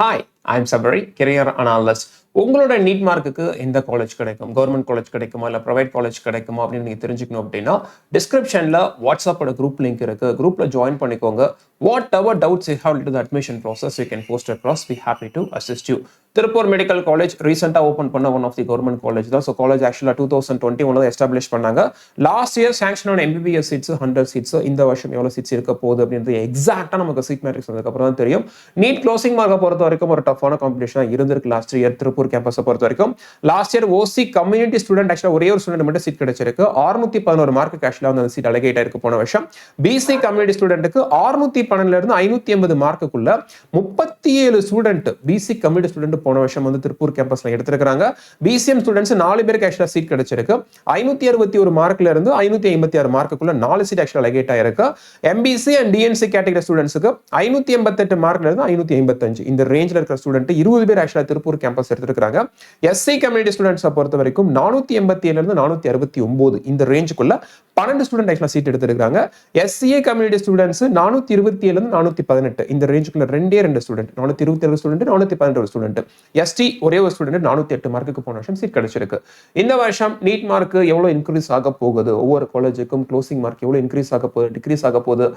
Hi. Hi I'm Sabari career analyst உங்களோட NEET மார்க்குக்கு எந்த காலேஜ் கிடைக்கும்? கவர்மெண்ட் காலேஜ் கிடைக்குமா? இல்லை ப்ரைவேட் காலேஜ் கிடைக்குமா? அப்படின்னு நீங்கள் தெரிஞ்சுக்கணும் அப்படின்னா டிஸ்கிரிப்ஷனில் வாட்ஸ்அப்போட குரூப் லிங்க் இருக்கு. குரூப்பில் ஜாயின் பண்ணிக்கோங்க. Whatever doubts you have to the admission process you can post across we happy to assist you Tiruppur medical college ரீசெண்டாக ஓப்பன் பண்ண one of the government college தான். ஸோ காலேஜ் ஆக்சுவலாக two thousand twenty one establish பண்ணாங்க. Last year sanction ஆன MBBS seats hundred seats இந்த வருஷம் எவ்வளோ seeds இருக்க போகுது அப்படின்றது எக்ஸாக்டாக நமக்கு சீட் மேட்ரிக்ஸ் வந்ததுக்கப்புறம் தான் தெரியும். நீட் க்ளோசிங் மார்க்கை பொறுத்த வரைக்கும் ஒரு டஃப்பான காம்படிஷனாக இருந்திருக்கு லாஸ்ட் இயர் திருப்பூர் கேம்பஸை பொறுத்த வரைக்கும். Last year OC community student ஆக்சுவலாக ஒரே ஒரு ஸ்டூடெண்ட் மட்டும் சீட் கிடைச்சிருக்கு. ஆறுநூத்தி பதினோரு மார்க்கு ஆக்சுவலாக வந்து அந்த சீட் அலகேட் ஆயிருக்கு போன வருஷம். பிசி கம்யூனிட்டி ஸ்டூடெண்ட்டுக்கு ஆறுநூத்தி பன்னெண்டுல இருந்து ஐநூத்தி எண்பது மார்க்குள்ள முப்பத்தி ஏழு ஸ்டூடெண்ட் பிசி கம்யூனிட்டி ஸ்டூடெண்ட் போன வருஷம் வந்து திருப்பூர் கேம்பஸ்ல எடுத்திருக்காங்க பிசிஎம் ஸ்டூடெண்ட்ஸ் நாலு பேருக்கு ஆக்சுவலாக சீட் கிடைச்சிருக்கு. ஐநூத்தி அறுபத்தி ஒரு மார்க்ல இருந்து ஐநூத்தி ஐம்பத்தி ஆறு மார்க்குள்ள நாலு சீட் ஆக்சுவலாக அலகேட் ஆயிருக்கு. எம்பிசி அண்ட் டிஎன்சி கேட்டகரி ஸ்டூடெண்ட்ஸுக்கு ஐநூத்தி எண்பத்தெட்டு மார்க்ல இருந்து ஐநூத்தி ஐம்பத்தஞ்சு இந்த ரேஞ்சில் இருக்கிற ஸ்டூடெண்ட் இருபது பேர் ஆக்சுவலாக திருப்பூர் கேம்பஸ் எடுத்திருக்காங்க எஸ்சி கம்யூனிட்டி ஸ்டூடெண்ட்ஸை பொறுத்த வரைக்கும் நானூத்தி எண்பத்தி ஏழுலேருந்து நானூற்றி நானூத்தி அறுபத்தி ஒன்பது இந்த ரேஞ்சுக்குள்ள பன்னெண்டு ஸ்டூடெண்ட் ஆக்சுவலாக சீட் எடுத்திருக்காங்க எஸ்சிஏ கம்யூனிட்டி ஸ்டூடெண்ட்ஸ் நானூத்தி இருபத்தி ஏழு நானூற்றி நானூத்தி பதினெட்டு. இந்த ரேஞ்சுக்குள்ள ரெண்டே ரெண்டு ஸ்டூடெண்ட் நானூத்தி இருபத்தி ஏழு ஸ்டூடெண்ட் நானூற்றி பதினெட்டு ஸ்டூடெண்ட் எஸ்டி ஒரே ஒரு ஸ்டூடெண்ட் நானூத்தி எட்டு மார்க்குக்கு போன வருஷம் சீட் கிடைச்சிருக்கு. இந்த வருஷம் நீட் மார்க் எவ்வளோ இன்க்ரீஸ் ஆக போகுது? ஒவ்வொரு காலேஜுக்கும் க்ளோசிங் மார்க் எவ்வளவு இன்க்ரீஸ் ஆக போகுது டிக்ரீஸ் ஆக போகுது?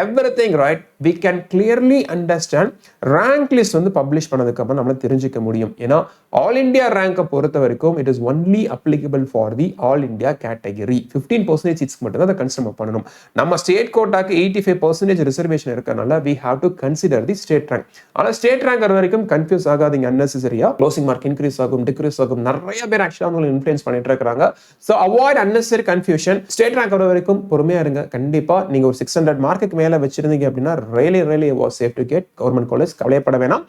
Everything right we can clearly understand rank list வந்து பப்ளிஷ் பண்ணதுக்கப்புறம் நம்மளால தெரிஞ்சுக்க முடியும். ஏன்னா ஆல் இந்தியா ரேங்கை பொறுத்த வரைக்கும் it is only applicable for the all India category fifteen percentage சீட்ஸ்க்கு மட்டும் தான் அதை கன்சிடர் பண்ணணும். நம்ம ஸ்டேட் கோட்டாக்கு எயிட்டி ஃபைவ் பர்சன்டேஜ் ரிசர்வேஷன் இருக்கனால we have to consider the state rank ஆனால் ஸ்டேட் ரேங்க் வரைக்கும் கன்ஃபியூஸ் ஆகாதீங்க அன்னெசரியா க்ளோசிங் மார்க் இன்க்ரீஸ் ஆகும் டிக்ரீஸ் ஆகும். நிறைய பேர் ஆக்சுவலாக அவங்களை இன்ஃப்ளூயன்ஸ் பண்ணிட்டு இருக்காங்க so avoid unnecessary confusion state rank வர வரைக்கும் பொறுமையா இருங்க. கண்டிப்பா நீங்க ஒரு சிக்ஸ் ஹண்ட்ரட் மார்க்குக்கு மேல வச்சிருந்தீங்க அப்படின்னா ரயிலே ரயிலே was safe to get government college கவலைப்பட வேணாம்.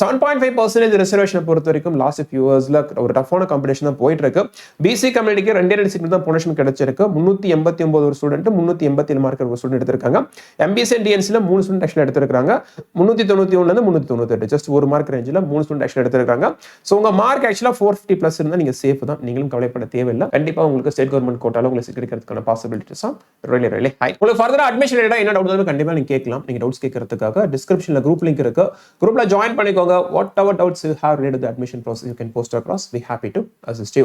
செவன் பாயிண்ட் ஃபைவ் பர்சன்டேஜ் ரிசர்வேஷனை பொறுத்த வரைக்கும் லாஸ்ட் ஃபியூ இயர்ஸ்ல ஒரு டஃபான காம்படிஷன் தான் போயிட்டு இருக்கு பிசி கம்யூனிட்டிக்கு ரெண்டே ரெண்டு சீட் தான் பொனேஷன் கிடைச்சிருக்கு. முன்னூத்தி எண்பத்தி ஒன்பது ஒரு ஸ்டூடெண்ட் முன்னூத்தி எண்பத்தி ஏழு மார்க் ஒரு ஸ்டூடெண்ட் எடுத்திருக்காங்க. எம்பிசி அண்ட் டிஎன்சியில் மூணு ஸ்டூடெண்ட் ஆக்சுவல் எடுத்திருக்காங்க. முந்நூற்றி தொண்ணூத்தி ஒன்றுலேருந்து இருந்து முன்னூத்தி தொண்ணூத்தி எட்டு ஜஸ்ட் ஒரு மார்க் ரேஞ்சில் மூணு ஸ்டூடெண்ட் ஆக்சுவல் எடுத்திருக்காங்க. ஸோ உங்க மார்க் ஆக்சுவலாக ஃபோர் ஃபிஃப்டி ப்ளஸ் இருந்தால் நீங்க சேஃப் தான். நீங்களும் கவலைப்பட தேவையில்லை. கண்டிப்பா உங்களுக்கு ஸ்டேட் கவர்மெண்ட் கோட்டால உங்களுக்கு சீட் கிடைக்கிறதுக்கான பாசிபிலிட்டிஸ் ரெலி ரெலி ஹை உங்களுக்கு ஃபர்தராக அட்மிஷன் என்ன டவுட் கண்டிப்பாக கண்டிப்பா நீங்க கேட்கலாம். நீங்க டவுட்ஸ் கேட்கறதுக்காக டிஸ்கிரிப்ஷனில் குரூப் லிங்க் இருக்கு. குரூப்ல ஜாயின் பண்ணிக்கோங்க whatever doubts you have related to the admission process, you can post across. Be happy to assist you.